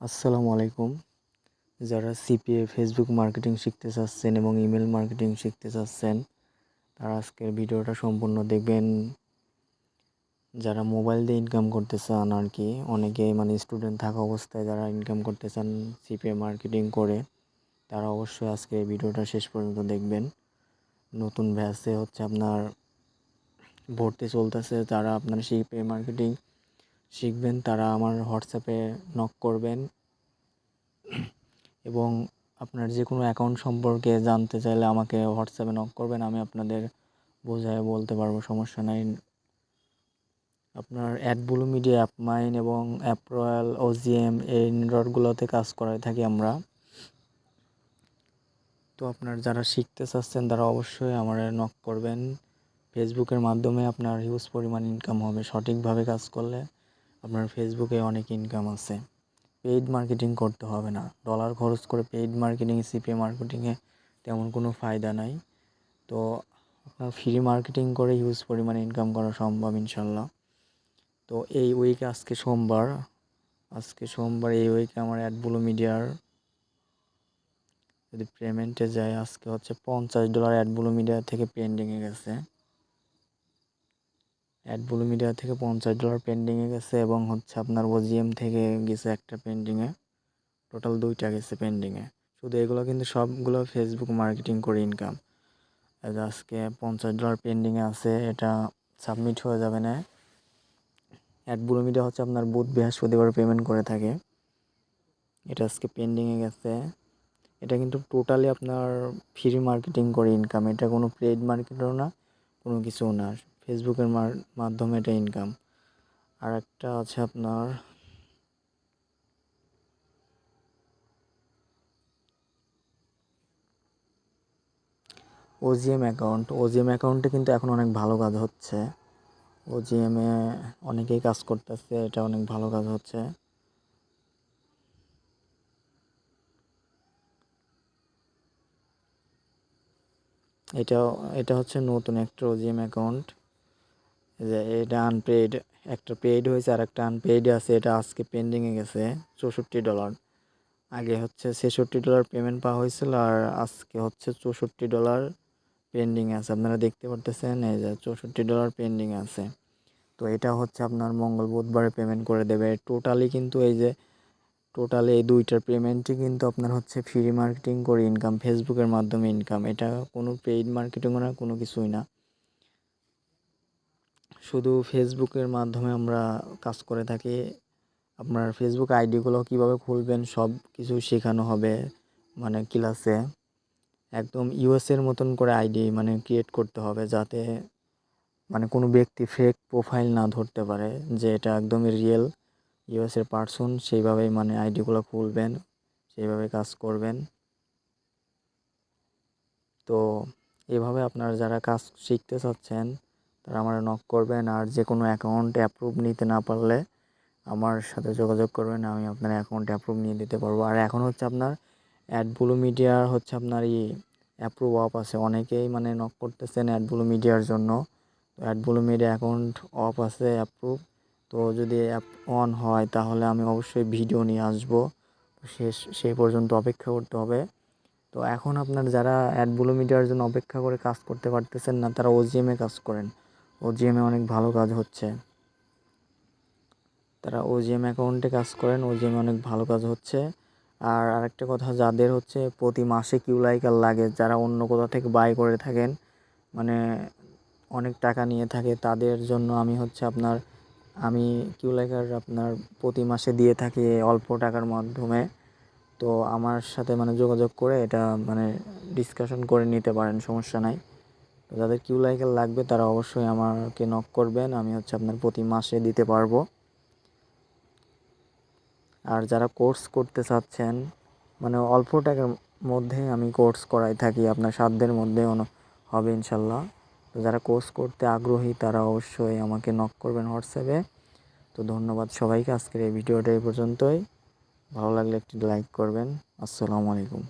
আসসালামু আলাইকুম। যারা সিপিএ ফেসবুক মার্কেটিং শিখতে চাচ্ছেন এবং ইমেল মার্কেটিং শিখতে চাচ্ছেন, তারা আজকের ভিডিওটা সম্পূর্ণ দেখবেন। যারা মোবাইল দিয়ে ইনকাম করতে চান আর কি, অনেকে মানে স্টুডেন্ট থাকা অবস্থায় যারা ইনকাম করতে চান সিপিএ মার্কেটিং করে, তারা অবশ্যই আজকে এই ভিডিওটা শেষ পর্যন্ত দেখবেন। নতুন ব্যাচে হচ্ছে আপনার ভর্তি চলতেছে, যারা আপনার সিপিএ মার্কেটিং শিখবেন, তারা আমার হোয়াটসঅ্যাপে নক করবেন। এবং আপনার যে কোনো অ্যাকাউন্ট সম্পর্কে জানতে চাইলে আমাকে হোয়াটসঅ্যাপে নক করবেন, আমি আপনাদের বোঝায় বলতে পারব, সমস্যা নাই। আপনার অ্যাডবুলু মিডিয়া অ্যাপ মাইন এবং অ্যাপ রয়্যাল ওজিএম এই নেটওয়ার্কগুলোতে কাজ করায় থাকি আমরা। তো আপনার যারা শিখতে চাচ্ছেন, তারা অবশ্যই আমার নক করবেন। ফেসবুকের মাধ্যমে আপনার হিউজ পরিমাণ ইনকাম হবে, সঠিকভাবে কাজ করলে। আপনার ফেসবুকে অনেক ইনকাম আছে। পেইড মার্কেটিং করতে হবে না। ডলার খরচ করে পেইড মার্কেটিং সিপে মার্কেটিংয়ে তেমন কোনো ফায়দা নাই। তো আপনার ফ্রি মার্কেটিং করে হিউজ পরিমাণে ইনকাম করা সম্ভব ইনশাল্লাহ। তো এই উইকে আজকে সোমবার আজকে সোমবার এই উইকে আমার অ্যাডবুলো মিডিয়ার যদি পেমেন্টে যায়, আজকে হচ্ছে পঞ্চাশ ডলার অ্যাডবুলো মিডিয়া থেকে পেন্ডিংয়ে গেছে। অ্যাডবুলো মিডিয়া থেকে পঞ্চাশ ডলার পেন্ডিংয়ে গেছে এবং হচ্ছে আপনার ওজিএম থেকে গেছে একটা পেন্ডিংয়ে টোটাল দুইটা গেছে পেন্ডিংয়ে শুধু এগুলো কিন্তু সবগুলো ফেসবুক মার্কেটিং করে ইনকাম আজকে পঞ্চাশ ডলার পেন্ডিংয়ে আছে, এটা সাবমিট হয়ে যাবে না। অ্যাডবুলো মিডিয়া হচ্ছে আপনার বুধ বৃহস্পতিবার পেমেন্ট করে থাকে। এটা আজকে পেন্ডিংয়ে গেছে। এটা কিন্তু টোটালি আপনার ফ্রি মার্কেটিং করে ইনকাম এটা কোনো পেড মার্কেটও না, কোনো কিছু না। ফেসবুকের মাধ্যমে এটা ইনকাম আর একটা আছে আপনার ওজিএম অ্যাকাউন্ট ওজিএম অ্যাকাউন্টে কিন্তু এখন অনেক ভালো কাজ হচ্ছে। ওজিএমে অনেকেই কাজ করতেছে, এটা অনেক ভালো কাজ হচ্ছে। এটা এটা হচ্ছে নতুন একটা ওজিএম অ্যাকাউন্ট যে এটা আনপেইড একটা পেইড হয়েছে আর একটা আনপেইড আছে, এটা আজকে পেন্ডিংয়ে গেছে, চৌষট্টি ডলার আগে হচ্ছে ছেষট্টি ডলার পেমেন্ট পাওয়া হয়েছিল আর আজকে হচ্ছে চৌষট্টি ডলার পেন্ডিং আছে। আপনারা দেখতে পারতেছেন এই যে চৌষট্টি ডলার পেন্ডিং আছে। তো এটা হচ্ছে আপনার মঙ্গল বুধবারে পেমেন্ট করে দেবে। টোটালি কিন্তু এই যে টোটালি এই দুইটার পেমেন্টই কিন্তু আপনার হচ্ছে ফ্রি মার্কেটিং করে ইনকাম ফেসবুকের মাধ্যমে ইনকাম এটা কোনো পেইড মার্কেটিংও না, কোনো কিছুই না। শুধু ফেসবুকের মাধ্যমে আমরা কাজ করে থাকি, আপনার ফেসবুক আইডিগুলো কীভাবে খুলবেন সব কিছু শেখানো হবে মানে ক্লাসে একদম ইউএসের মতন করে আইডি মানে ক্রিয়েট করতে হবে যাতে মানে কোনো ব্যক্তি ফেক প্রোফাইল না ধরতে পারে, যে এটা একদমই রিয়েল ইউএসের পার্সন সেইভাবেই মানে আইডিগুলো খুলবেন, সেইভাবে কাজ করবেন। তো এভাবে আপনারা যারা কাজ শিখতে চাচ্ছেন তারা আমার নক করবেন আর যে কোনো অ্যাকাউন্ট অ্যাপ্রুভ নিতে না পারলে আমার সাথে যোগাযোগ করবেন, আমি আপনার অ্যাকাউন্ট অ্যাপ্রুভ নিয়ে দিতে পারব। আর এখন হচ্ছে আপনার অ্যাডবুলো মিডিয়ার হচ্ছে আপনার ই অ্যাপ্রুভ অফ আছে। অনেকেই মানে নক করতেছেন অ্যাডবুলো মিডিয়ার জন্য। তো অ্যাডবুলো মিডিয়া অ্যাকাউন্ট অফ আছে অ্যাপ্রুভ তো যদি অ্যাপ অন হয় তাহলে আমি অবশ্যই ভিডিও নিয়ে আসব। শেষ, সেই পর্যন্ত অপেক্ষা করতে হবে। তো এখন আপনার যারা অ্যাডবুলো মিডিয়ার জন্য অপেক্ষা করে কাজ করতে পারতেছেন না, তারা ওজিএমে কাজ করেন। ওজিএমে অনেক ভালো কাজ হচ্ছে। তারা ও ওজিএম অ্যাকাউন্টে কাজ করেন, ও ওজিএমে অনেক ভালো কাজ হচ্ছে। আর আরেকটা কথা, যাদের হচ্ছে প্রতি মাসে কিউ লাইকার লাগে, যারা অন্য কোথাও থেকে বাই করে থাকেন মানে অনেক টাকা নিয়ে থাকে, তাদের জন্য আমি হচ্ছে আপনার, আমি কিউ লাইকার আপনার প্রতি মাসে দিয়ে থাকি অল্প টাকার মাধ্যমে। তো আমার সাথে মানে যোগাযোগ করে এটা মানে ডিসকাশন করে নিতে পারেন, সমস্যা নাই। তো যাদের কিউ লাইকার লাগবে তারা অবশ্যই আমাকে নক করবেন, আমি হচ্ছে আপনার প্রতি মাসে দিতে পারব। আর যারা কোর্স করতে চাচ্ছেন মানে অল্প টাকার মধ্যে আমি কোর্স করাই থাকি, আপনার সাধ্যের মধ্যে হবে ইনশাল্লাহ। তো যারা কোর্স করতে আগ্রহী, তারা অবশ্যই আমাকে নক করবেন হোয়াটসঅ্যাপে তো ধন্যবাদ সবাইকে, আজকের এই ভিডিওটা এই পর্যন্তই। ভালো লাগলে একটি লাইক করবেন। আসসালামু আলাইকুম।